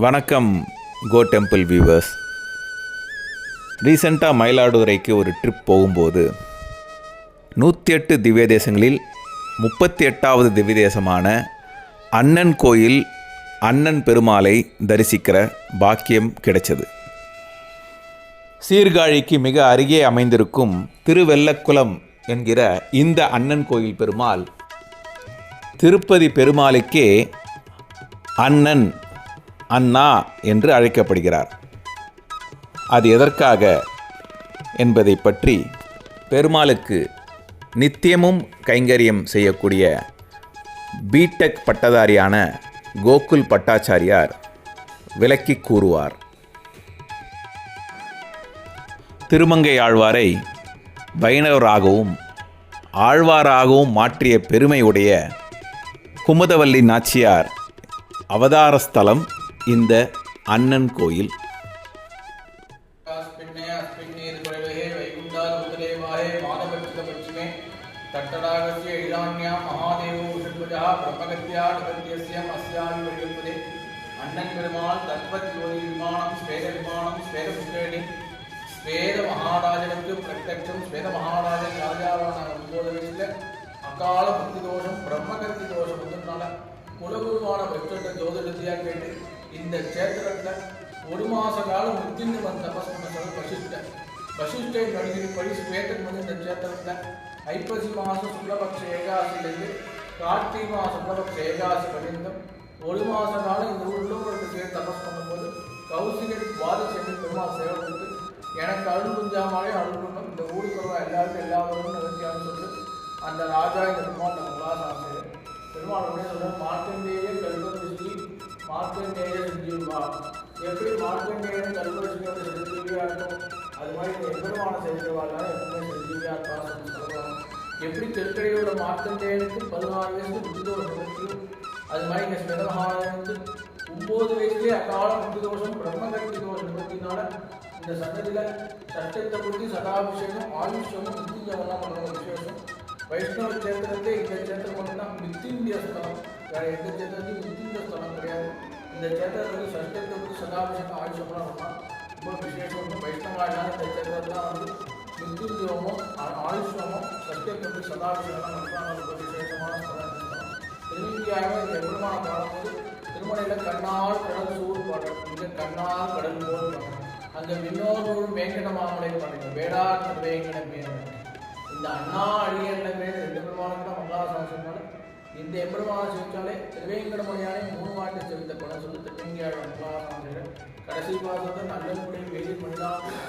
வணக்கம் கோ temple viewers ரீசெண்டாக மயிலாடுதுறைக்கு ஒரு ட்ரிப் போகும்போது நூற்றி எட்டு திவ்ய தேசங்களில் முப்பத்தி எட்டாவது திவ்ய தேசமான அண்ணன் கோயில் அண்ணன் பெருமாளை தரிசிக்கிற பாக்கியம் கிடைச்சது. சீர்காழிக்கு மிக அருகே அமைந்திருக்கும் திருவெல்லக்குளம் என்கிற இந்த அண்ணன் கோயில் பெருமாள் திருப்பதி பெருமாளுக்கே அண்ணன் அண்ணா என்று அழைக்கப்படுகிறார். அது எதற்காக என்பதை பற்றி பெருமாளுக்கு நித்தியமும் கைங்கரியம் செய்யக்கூடிய பிடெக் பட்டதாரியான கோகுல் பட்டாச்சாரியார் விளக்கி கூறுவார். திருமங்கை ஆழ்வாரை வைணவராகவும் ஆழ்வாராகவும் மாற்றிய பெருமை உடைய குமுதவல்லி நாச்சியார் அவதாரஸ்தலம் இந்த அண்ணன் கோயில். தட்டடாகசிய இதான்யா மகாதேவோ உஷட்பஜா பிரம்மகத்யா நிபத்தியசியம் தோஷம் பிரம்மகத்தி தோஷம் குலகுருவான வெற்றிட ஜோதிடத்தையாக கேட்டு இந்த க்ஷேத்திரத்தில் ஒரு மாத காலம் முத்தின்னு வந்து தபஸ் பண்ண சொல்ல வசிஷ்ட வசிஷ்டை நடிகர் படி ஸ்வேதன் வந்து இந்த கஷேத்திரத்துல ஐப்பசி மாதம் சுக்லபக்ஷ ஏகாசிலிருந்து கார்த்திகை மாதம் சுக்லபக்ஷ ஏகாசி பர்யந்தம் ஒரு மாத காலம் இந்த ஊர்ல ஒரு தபஸ் பண்ணும்போது கௌசிகர் சென்று பெருமாள் சேவை கொடுத்து எனக்கு அருள் புரிஞ்சாமலே அருள் இந்த ஊருக்கு வருவா எல்லாருக்கும் எல்லா வரவும் நிகழ்ச்சியான்னு சொல்லிட்டு அந்த ராஜா இந்த பெருமாள் நம்ம உலாசாசிரியர் பெருமாள் உடனே சொல்ல மார்க்கண்டேய கல்வருஷி மார்க்கண்டேய செஞ்சிருவா எப்படி மார்க்கண்டேயன் கல்வருஷியோட செஞ்சிருவியா இருக்கும் அது மாதிரி இந்த எம்பெருமான செய்திருவாள் எப்பவுமே செஞ்சிருவியா இருக்கா சொல்லுவாங்க எப்படி திருக்கடையோட மார்க்கண்டேயனுக்கு பதினாறு வயசு புத்திதோஷ நிவர்த்தியும் அது மாதிரி இங்கே ஸ்மிருதமகாராஜனுக்கு ஒன்பது வயசுலேயே அகால புத்தி தோஷம் பிரம்மகத்தி தோஷ நிவர்த்தினால இந்த சன்னதியில சட்டத்தை பற்றி சதாபிஷேகம் ஆயுஷமும் நித்தியமெல்லாம் பண்ணுற விசேஷம். வைஷ்ணவ கஷேத்திரத்தை இந்த கஷேத்திரம் மட்டும்தான் மித்திந்திய ஸ்தலம் வேறு எந்த சேத்திரத்தையும் மித்திந்திய ஸ்தலம் கிடையாது. இந்த கஷேத்திரத்தில் சட்டத்தை பற்றி சதாபிஷேகம் ஆயுஷம்லாம் இருக்கும் ரொம்ப விசேஷம். வந்து வைஷ்ணவாயான இந்த கஷேத்திரத்தில் வந்து மித்திந்தியமும் ஆயுஷமும் சட்டத்தை பற்றி சதாபிஷேகம் பண்ணுறாங்க ரொம்ப விசேஷமான ஸ்தலம் இந்த ஸ்தலம் திருநெல்வேலியாக இந்த பெருமான பாடும்போது திருமலையில் கண்ணால் கடல் சூர் பாடல். இங்கே கண்ணால் கடல் போல் அந்த விண்ணோரோடு வேங்கட மாமலை பாடுங்க வேடார் திருவேங்கட மேலும் இந்த அண்ணா அழியன்ற பேர் ரெண்டு பெருமானுக்கு தான் மங்களாசாசனால இந்த எம்பெருமான சிவிச்சாலே திருவேங்கட மொழியாலே மூணு மாட்டு செலுத்த படம் சொல்லி திருவேங்கியாழ் மங்களாசாசனர் கடைசி பாசத்தை நல்லபடி வேதி மனிதாவும்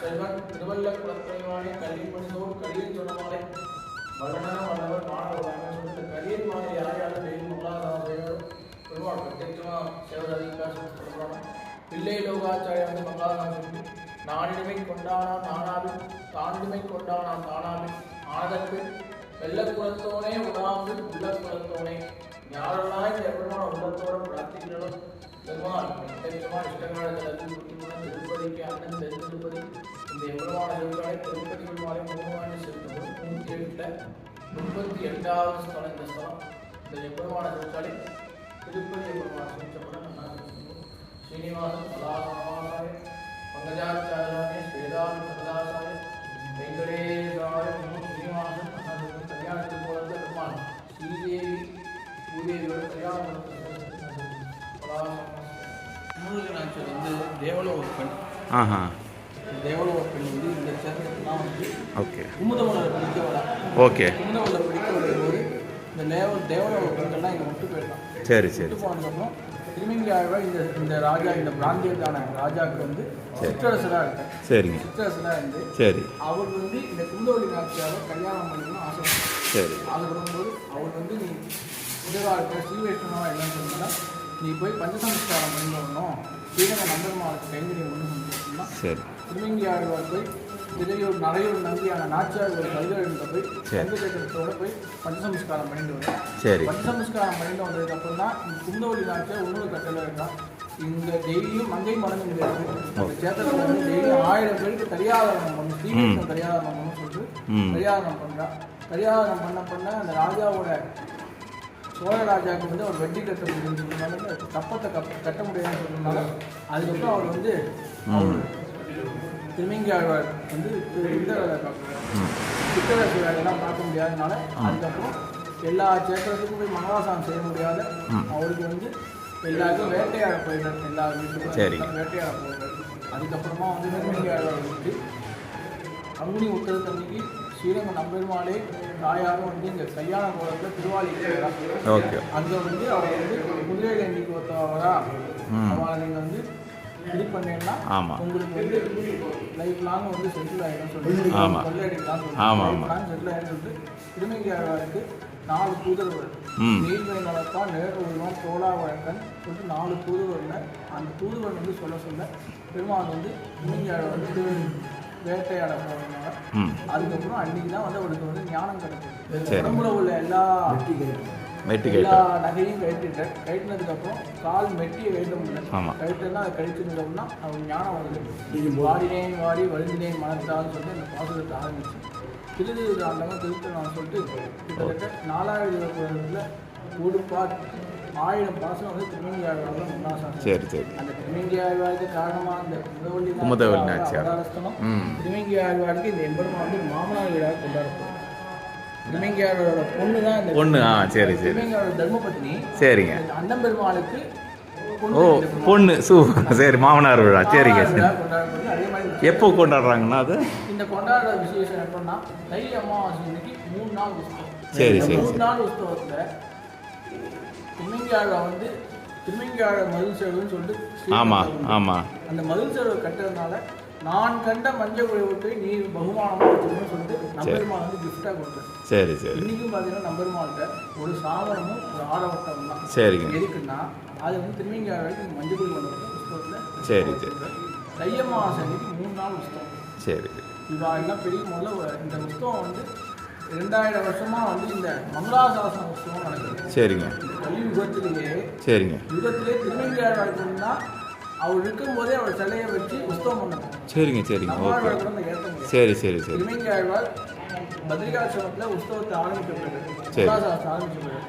செல்வன் திருவல்ல குலத்துறைவானே கல்வி மனிதோடு கல்வியில் சொன்னமாலே வல்லன வல்லவர் மாணவராக சொல்லிட்டு கரியர் மாதிரி யார் யாரும் டெய்லி மங்களாசாசனர் பெருமாள் பிரத்யட்சமாக சேவராதிகாசம் சொல்கிறாங்க பிள்ளை லோகாச்சாரிய வந்து மங்களாசாசன் நானிடுமை கொண்டானா நானாவின் தானிடுமை கொண்டானா தானாவின் ஆனதற்கு வெள்ளக்குளத்தோனே உணாந்து உள்ளக்குளத்தோனே. யாரெல்லாம் இந்த எவ்வளோ உள்ளத்தோட பிரார்த்திக்கிறோம் பெருமாள் பிரத்யட்சமாக இஷ்டகாலத்தில் புத்திமுடன் திருப்பதிக்கு அண்ணன் தென் இந்த எவ்வளவான சிவகாலை திருப்பதி பெருமாளை மூணு செலுத்தவும் நூற்றி எட்டில் முப்பத்தி எட்டாவது ஸ்தலம் இந்த ஸ்தலம். இந்த எவ்வளவான திருப்பதி ஸ்ரீனிவாசன் வந்து தேவலோக பெண் ஆஹா. தேவலோக பெண் வந்து இந்த சேத்திரத்தான் வந்து ஓகே. குமுதமலர் படிக்க வரா ஓகே. குமுதமலர் படிக்க வரும்போது இந்த தேவ தேவலோக பெண்கள்லாம் இங்கே விட்டு போயிடலாம் சரி. சரி. போனதுக்கப்புறம் திருமங்கி ஆழ்வார் இந்த இந்த ராஜா இந்த பிராந்தியத்தான ராஜாவுக்கு வந்து சிற்றரசராக இருக்கார் சரிங்க. சிற்றரசராக இருந்து சரி. அவர் வந்து இந்த குந்தவழி நாச்சியாரை கல்யாணம் ஆசைப்பட்டார் சரி. ஆசைப்படும்போது அவர் வந்து நீ இதுவாக இருக்க ஸ்ரீ வைஷ்ணவா என்னன்னு சொன்னா நீ போய் பஞ்சசம்ஸ்காரம் பண்ணி வரணும் ஸ்ரீரங்க நந்தர்மாவுக்கு கைங்கரியம் பண்ணி சொன்னா சரி. திருமங்கி ஆழ்வார் போய் திரையூர் நரையூர் நம்பியான நாச்சியார் ஒரு கல்வியிட்ட போய் சந்திரசேகரத்தோட போய் பஞ்சசம்ஸ்காரம் பண்ணிட்டு வரும் சரி. பஞ்சசம்ஸ்காரம் பண்ணிட்டு வந்ததுக்கு அப்புறம் தான் இந்த குந்தவழி நாச்சியார் இன்னொரு கட்டளை இருக்கான் இந்த டெய்லியும் மங்கை மடங்கு இருக்கு. இந்த சேத்திரத்தில் வந்து டெய்லியும் ஆயிரம் பேருக்கு கரியாதாரணம் பண்ணும் ஸ்ரீகிருஷ்ணன் கரியாதாரணம் பண்ணணும் சொல்லிட்டு ம். கரியாதாரணம் பண்ணுறா கரியாதாரணம் பண்ண பண்ண அந்த ராஜாவோட சோழ ராஜாவுக்கு வந்து அவர் வெட்டி கட்ட முடியுன்றதுனால கப்பத்தை கப்ப கட்ட முடியாதுன்னு சொன்னதுனால அதுக்கப்புறம் அவர் வந்து அவர் திருமங்கி ஆழ்வார் வந்து இந்த சித்தரசு வேலையெல்லாம் பார்க்க முடியாதனால அதுக்கப்புறம் எல்லா சேத்திரத்துக்கும் போய் மங்களாசாரம் செய்ய முடியாத அவருக்கு வந்து எல்லாருக்கும் வேட்டையாட போயிட்டார் எல்லா வீட்டுக்கும். வேட்டையாட போயிட்டார் அதுக்கப்புறமா வந்து திருமங்கி ஆழ்வார் வந்து பங்குனி உத்தரத்து அன்னைக்கு ஸ்ரீரங்கம் நம்பெருமாளே தாயாரும் வந்து இங்கே கல்யாண கோலத்தில் திருவாளி ஓகே அங்கே வந்து அவர் வந்து குதிரையில் இன்னைக்கு ஒருத்தவரா அவளை நீங்கள் வந்து இது பண்ணீங்கன்னா. உங்களுக்கு வந்து லைஃப் லாங் வந்து செட்டில் ஆகிடும் சொல்லி ஆமா. கொள்ளையடிக்கலாம் ஆமா, லைஃப் ஆமா. லாங் செட்டில் ஆகிடும் சொல்லிட்டு திருமங்கி ஆழ்வாருக்கு நாலு தூதர்கள். நீர்மை நடத்தான் நேர் உருவம் தோளா வழக்கன் சொல்லிட்டு நாலு தூதுவர்ல அந்த தூதுவன் வந்து சொல்ல சொல்ல பெருமாள் வந்து திருமங்கி ஆழ்வார் வந்து வேட்டையாட போகிறதுனால ம். அதுக்கப்புறம் அன்னைக்கு தான் வந்து அவருக்கு வந்து ஞானம் கிடைச்சது. உடம்புல உள்ள எல்லா எல்லா நகையும் கழட்டிட்டேன் கழட்டினதுக்கு அப்புறம் கால் மெட்டியை கழட்ட முடியல. கழட்டினா அதை கழிச்சிருந்தோம்னா அவன் ஞானம் வருது வாடினேன் வாடி வருந்தினேன் மனத்தான்னு சொல்லிட்டு அந்த பாசுரத்தை ஆரம்பிச்சு திருதிரு ஆண்டவன் திருத்தலாம் சொல்லிட்டு கிட்டத்தட்ட நாலாயிரம் குழந்தைல ஒரு பாட் ஆயிரம் பாசனம் வந்து திருமங்கி ஆழ்வார்கள் உன்னாசாசனம் சரி சரி. அந்த திருமங்கி ஆழ்வாருக்கு காரணமா அந்த முதவள்ளி குமுதவள்ளி நாச்சியார். திருமங்கி ஆழ்வாருக்கு இந்த எம்பெருமான் வந்து மாமனார் வீடாக கொண்டாடப்படும். திருமங்கி ஆழ்வாரோட பொண்ணு தான் இந்த பொண்ணு ஆ சரி சரி. திருமங்கி ஆழ்வார் தர்மபத்னி. சரிங்க. அண்ணன் பெருமாளுக்கு ஓ பொண்ணு சூ சரி மாமனார் விழா சரிங்க சரி. எப்போ கொண்டாடுறாங்கன்னா அது? இந்த கொண்டாடுற விசேஷம் எப்படின்னா தை அமாவாசை மூணு நாள் உற்சவம். சரி, சரி, மூணு நாள் உற்சவத்துல திருமங்கி ஆழ்வா வந்து திருமங்கி ஆழ மதில் சேவல்னு சொல்லிட்டு ஆமாம். ஆமாம் அந்த மதில் சேவை கட்டுறதுனால நான் கண்ட மஞ்சள் குழைவுக்கு நீ பகுமானமா வச்சுக்கணும்னு சொல்லிட்டு நம்பெருமாள் வந்து கிஃப்டா கொடுத்தேன். சரி சரி. இன்னைக்கும் பார்த்தீங்கன்னா நம்பெருமாள்கிட்ட ஒரு சாதனமும் ஒரு ஆடவட்டம் தான். சரிங்க. எதுக்குன்னா அது வந்து திருமங்கி வரைக்கும் மஞ்சள் குழி மண்டபத்தில் புஸ்தகத்தில் சரி சரி. தையமாவாசை அன்னைக்கு மூணு நாள் புஸ்தகம் சரி. இவா எல்லாம் பெரிய முதல்ல இந்த புஸ்தகம் வந்து ரெண்டாயிரம் வருஷமா வந்து இந்த மங்களாசாசன உற்சவம் நடக்குது. சரிங்க. இந்த கலி யுகத்திலேயே சரிங்க. யுகத்திலே திருமங்கியார் இருக்கணும்னா அவர் இருக்கும்போதே அவர் சிலையை வச்சு உற்சவம் பண்ணணும். சரிங்க சரிங்க. ஓகே. சரி சரி சரி. திருமங்கியாழ்வார் பத்ரிகாசிரமத்தில் உற்சவத்தை பிறகு. மங்களாசாசனம் ஆரம்பிச்ச பிறகு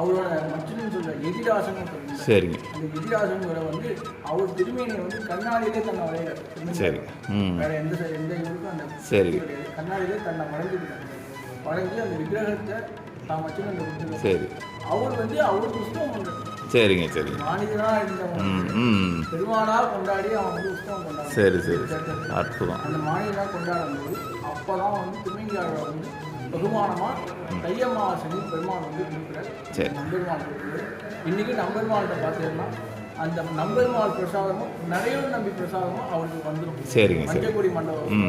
அவரோட மச்சினு சொல்ற எதிராசன் சரிங்க. அந்த எதிராசன்கிற வந்து அவர் திருமேனியை வந்து கண்ணாடியிலே தன்னை வரைகிறார். சரி வேற எந்த எந்த இவருக்கும் அந்த சரி. கண்ணாடியிலே தன்னை வரைஞ்சிருக்காங்க வரைஞ்சி அந்த விக்கிரகத்தை தான் வச்சு அந்த கொடுத்துருக்காரு சரி. அவர் வந்து அவர் புஸ்தகம் சரிங்க சரிங்க. மாநிலனா இருந்தவன் பெருமாளா கொண்டாடி அவன் வந்து புஸ்தகம் கொண்டாடுறான். சரி சரி. அற்புதம். அந்த மாநிலா கொண்டாடும் போது அப்பதான் வந்து திருமங்கியாழ்வார் வந்து பகுமானமா தையம்மாசனி பெருமாள் வந்து கொடுக்குறாரு சரி. நம்பெருமாள் கொடுக்குறாரு இன்னைக்கு நம்பெருமாள்கிட்ட பார்த்தீங்கன்னா அந்த நம்பெருமாள் பிரசாதமும் நிறைய நம்பி பிரசாதமும் அவருக்கு வந்துடும் சரிங்க சரி. மஞ்சக்குடி மண்டபம்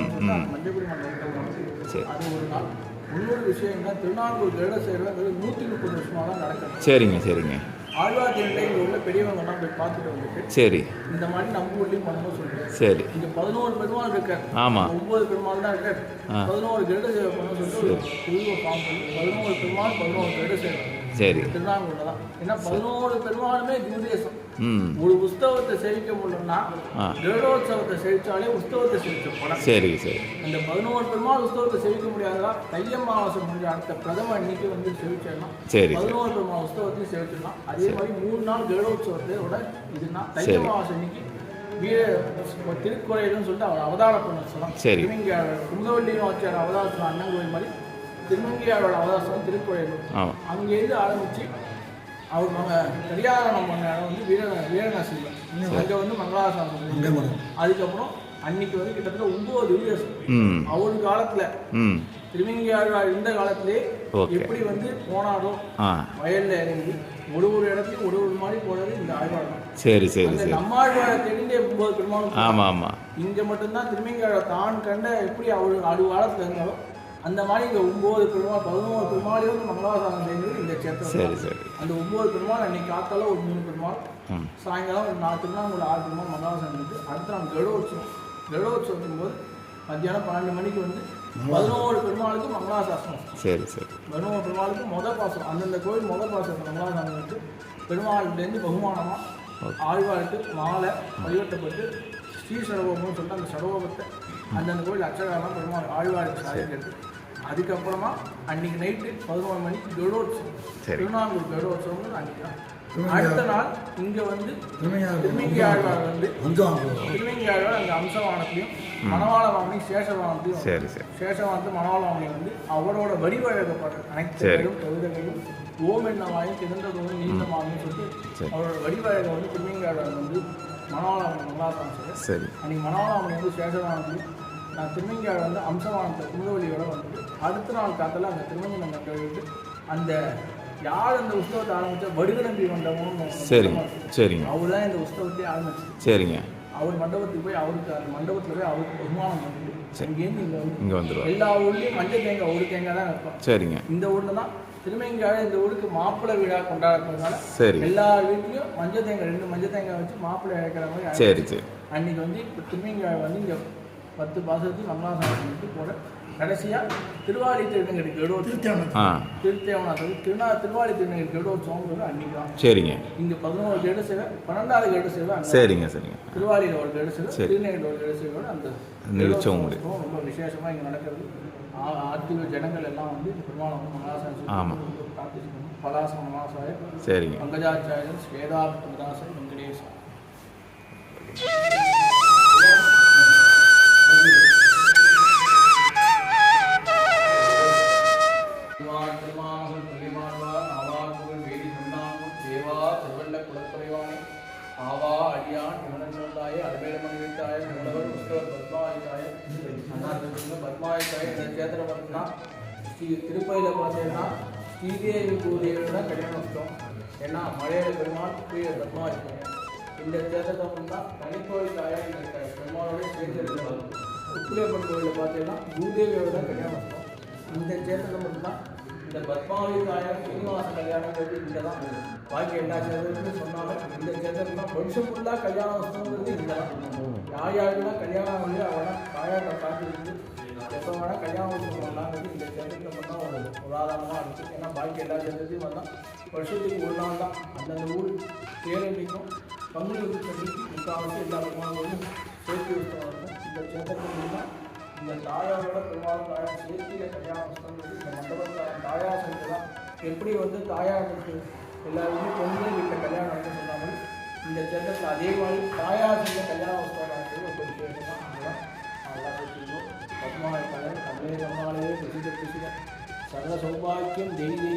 மஞ்சக்குடி மண்டபத்தில் சரி. அது ஒரு நாள். இன்னொரு விஷயம் என்ன திருநாங்கூர் கருட சேவை நூற்றி முப்பது வருஷமாக தான் நடக்குது. சரிங்க சரிங்க. ஆழ்வார் திருட்டை இங்கே உள்ள பெரியவங்கலாம் போய் பார்த்துட்டு வந்துட்டு சரி. இந்த மாதிரி நம்ம ஊர்லேயும் பண்ணணும் சொல்லிட்டு. சரி. இங்க பதினோரு பெருமாள் இருக்கார். ஆமாம் ஒன்பது பெருமாள் தான் இருக்கார். பதினோரு கருட சேவை பண்ண சொல்லிட்டு குழுவை ஃபார்ம் பண்ணி பதினோரு பெருமாள் பதினோரு கருட சேவை சரி. திருநாங்கூர்ல தான். ஏன்னா பதினோரு பெருமாளுமே திவ்தேசம் ஒரு உற்சவத்தை சேவிக்க முடியலன்னா ஆ. கருடோத்சவத்தை சேவிச்சாலே உற்சவத்தை சேவிச்ச படம் சரிங்க சரி. அந்த பதினோரு பெருமாள் உற்சவத்தை சேவிக்க முடியாதா தையம்மாவாசை முடிஞ்ச அடுத்த பிரதம அன்னைக்கு வந்து சேவிச்சிடலாம் சரி. பதினோரு பெருமாள் உற்சவத்தையும் சேவிச்சிடலாம் அதே மாதிரி மூணு நாள் கருடோத்சவத்தோட இதுனா தையம்மாவாசை அன்னைக்கு திருக்குறையிலும் சொல்லிட்டு அவர் அவதாரம் பண்ண சொல்லலாம் சரி. குந்தவள்ளியும் வச்சார் அவதாரம் அண்ணன் கோயில் மாதிரி திருமங்கியாளோட அவதாரம் திருக்குறையிலும் அங்கேருந்து ஆரம்பிச்சு அவர் மக கரியாரணம் பண்ண இடம் வந்து வீர வீரநரசிங்கம் அங்கே வந்து மங்களாசாசனம் அதுக்கப்புறம் அன்னைக்கு வந்து கிட்டத்தட்ட ஒன்பது வீரர்கள் ம். அவர் காலத்துல. திருமங்கியாழ்வார் இருந்த காலத்திலே. எப்படி வந்து போனாரோ வயல்ல இறங்கி ஒரு ஒரு இடத்துலையும் ஒரு ஒரு மாதிரி போனது இந்த ஆழ்வார் சரி சரி சரி. நம்மாழ்வாரை தெரிந்தே ஒன்பது பெருமாளும் ஆமாம் ஆமாம் இங்க மட்டும்தான் திருமங்கியாழ்வார் தான் கண்ட எப்படி அவர் அடு காலத்துல இருந்தாலும் அந்த மாதிரி இங்க ஒன்பது பெருமாள் பதினோரு பெருமாளையும் வந்து மங்களாசாசனம் செய்தது இந்த சேத்திரம் சரி அந்த ஒன்பது பெருமாள் அன்னைக்கு காத்தால ஒரு மூணு பெருமாள் சாயங்காலம் ஒரு நாலு பெருமாள் ஒரு ஆறு பெருமாள் மங்களாசாசனம் இருக்கு அடுத்து நாள் கருடோற்சவம் கருடோற்சவம் போது மத்தியானம் பன்னெண்டு மணிக்கு வந்து பதினோரு பெருமாளுக்கு மங்களாசாசனம் சரி சரி. பதினோரு பெருமாளுக்கு மொத பாசனம். அந்தந்த கோயில் மொத பாசனம் மங்களாசாசனம் வந்து பெருமாள்கிட்டேருந்து பகுமானமாக ஆழ்வாருக்கு மாலை வழிபட்டப்பட்டு ஸ்ரீ சடகோபம்னு சொல்லிட்டு அந்த சடகோபத்தை அந்தந்த கோயில் அச்சகாலம் பெருமாள் ஆழ்வாருக்கு சாதிக்கிறது அதுக்கப்புறமா அன்னைக்கு நைட்டு பதினோரு மணிக்கு கருடோத்சவம் சரி. திருநாங்கூர் கருடோத்சவம் அன்னைக்கு தான். அடுத்த நாள் இங்கே வந்து திருமங்கி ஆழ்வார். வந்து திருமங்கி ஆழ்வார் அங்கே அம்சவானத்தையும் மணவாளவாமனையும் சேஷவானத்தையும் சரி சரி. சேஷவானத்து மணவாளவாமனை வந்து அவரோட வடிவழகப்படுற அனைத்து கவிதைகளும் ஓம் என்னவாயும் திறந்ததும் ஈந்தமாகும் சொல்லிட்டு சரி. அவரோட வடிவழகம் வந்து திருமங்கி ஆழ்வார் வந்து மணவாளவாமனை மங்களாசாமி சொல்லி சரி. அன்னைக்கு மணவாளவாமனை வந்து சேஷவானத்தையும் நான் திருமங்கியாழ் வந்து அம்சவானத்தை குமுதவழியோட வந்து அடுத்த நாள் காத்தில் அந்த திருமங்கலம் கண்டறிட்டு அந்த யார் அந்த உற்சவத்தை ஆரம்பிச்ச வடுகநம்பி மண்டபம் சரிங்க சரிங்க. அவர் தான் இந்த உற்சவத்தையே ஆரம்பிச்சு. சரிங்க. அவர் மண்டபத்துக்கு போய் அவருக்கு அந்த மண்டபத்தில் போய் அவருக்கு பகுமானம் பண்ணிட்டு இங்கேருந்து இங்கே வந்து இங்கே வந்துடுவார் எல்லா ஊர்லேயும் மஞ்சள் தேங்காய் ஒரு தேங்காய் தான் வைப்போம் சரிங்க. இந்த ஊரில் தான் திருமங்காடு இந்த ஊருக்கு மாப்பிள்ளை விழா கொண்டாடுறதுனால சரி எல்லா வீட்லேயும் மஞ்சள் தேங்காய் ரெண்டு மஞ்சள் தேங்காய் வச்சு மாப்பிள்ளை இழக்கிற மாதிரி சரி சரி. அன்னைக்கு வந்து இப்போ திருமங்காடு வந்து இங்கே பத்து பாசத்துக்கு பண்ணிட்டு போட. கடைசியாக திருவாளி திருநங்கடி கெடுவோம் ஆ. திருத்தேவனாத்தது திருநா திருவாளி திருநங்கடி கெடுவோம் அன்னைக்கு தான். சரிங்க. இங்கே பதினோரு கெடு சேவை பன்னெண்டாவது கெடு சேவை சரிங்க சரிங்க. திருவாளியில் ஒரு கெடு சேவை சரி. திருநெல்வேலி ஒரு கெடு சேவையோட அந்த. கெடுவோத்சவம் ரொம்ப விசேஷமாக இங்கே நடக்கிறது. ஆ- ஆற்றில் ஜனங்கள் எல்லாம் வந்து இந்த பெருமாள் வந்து மங்களாசாமி ஆமா. பிரார்த்திச்சுக்கணும் பலாச மங்களாசாய சரிங்க. பங்கஜாச்சாரியன் ஸ்வேதாபதாசன் வெங்கடேசன். ஸ்ரீ திருப்பதியில் பார்த்தீங்கன்னா ஸ்ரீதேவி பூதேவி தான் கல்யாணம் வச்சோம் ஏன்னா மலையாள பெருமாள் ஸ்ரீ பத்மாயுதாய இந்த தேட்டத்தை தான் தனிக்கோவில் தாயாக இந்த பெருமாளோட சேர்ந்து இருக்கிறாங்க உப்புலேப்பன் கோவிலில் பார்த்தீங்கன்னா பூதேவியோட தான் கல்யாணம் வச்சோம் இந்த சேத்திரம் மட்டும்தான் இந்த பத்மாவதி தாயார் சீனிவாச கல்யாணங்கிறது இங்கே தான் பாக்கி எல்லா சேத்திரத்துலையும் சொன்னாலும் இந்த சேத்திரம் தான் வருஷம் ஃபுல்லாக கல்யாணம் வசங்கிறது இங்கே தான் யார் யாருக்கெல்லாம் கல்யாணம் வந்து அவனை தாயாரை காத்திருந்து எப்போ வேணால் கல்யாணம் வசம் பண்ணலாங்கிறது இந்த சேத்திரத்தில் மட்டும் ஒரு உதாரணமாக இருக்குது ஏன்னா பாக்கி எல்லா சேத்திரத்தையும் வந்தால் வருஷத்துக்கு ஒரு நாள் தான் அந்தந்த ஊர் தேரண்டிக்கும் பங்குனி உற்பத்திக்கு முக்கால்வாசி எல்லா பெருமாளும் சேர்த்து விட்டு இந்த சேத்திரத்தில் தான் இந்த தாயாரோட பெருமாள் தாயார் சேர்த்திய கல்யாணம் இந்த மண்டபத்தில் தாயார் செஞ்சு தான் எப்படி வந்து தாயாருக்கு எல்லாருமே பொங்கல் வீட்டில் கல்யாணம் வந்து சொன்னாங்க இந்த சேத்திரத்தில் அதே மாதிரி தாயார் சர்வ சௌபாக்கியம் தேவி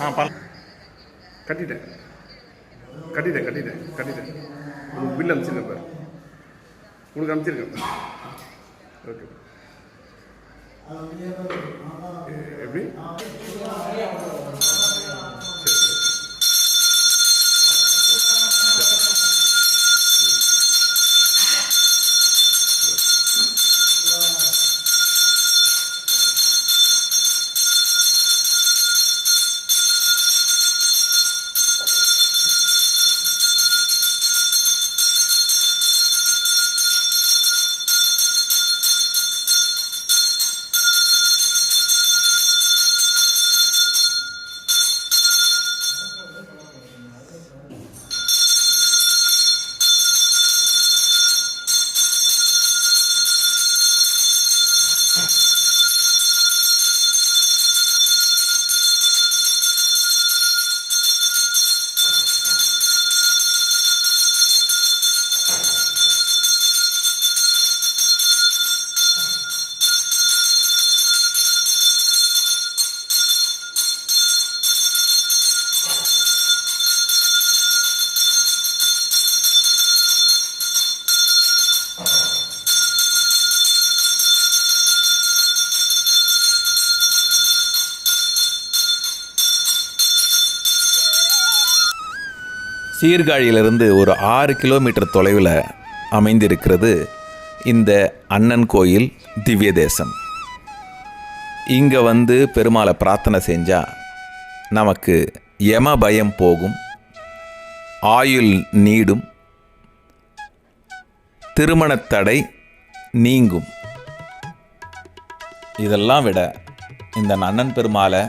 ஆ பண் கட்டிட்டேன். கட்டிட்டேன் கட்டிட்டேன் கட்டிட்டேன். உங்களுக்கு பில் அனுப்பிச்சிருக்கேன் பாரு. உங்களுக்கு அனுப்பிச்சிருக்கேன். ஓகே. எப்படி? சீர்காழியிலிருந்து ஒரு ஆறு கிலோமீட்டர் தொலைவில் அமைந்திருக்கிறது இந்த அண்ணன் கோயில் திவ்ய தேசம். இங்கே வந்து பெருமாளை பிரார்த்தனை செஞ்சால் நமக்கு யம பயம் போகும் ஆயுள் நீடும் திருமணத்தடை நீங்கும். இதெல்லாம் விட இந்த அண்ணன் பெருமாளை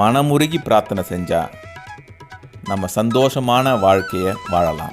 மனமுருகி பிரார்த்தனை செஞ்சால் நம்ம சந்தோஷமான வாழ்க்கையை வாழலாம்.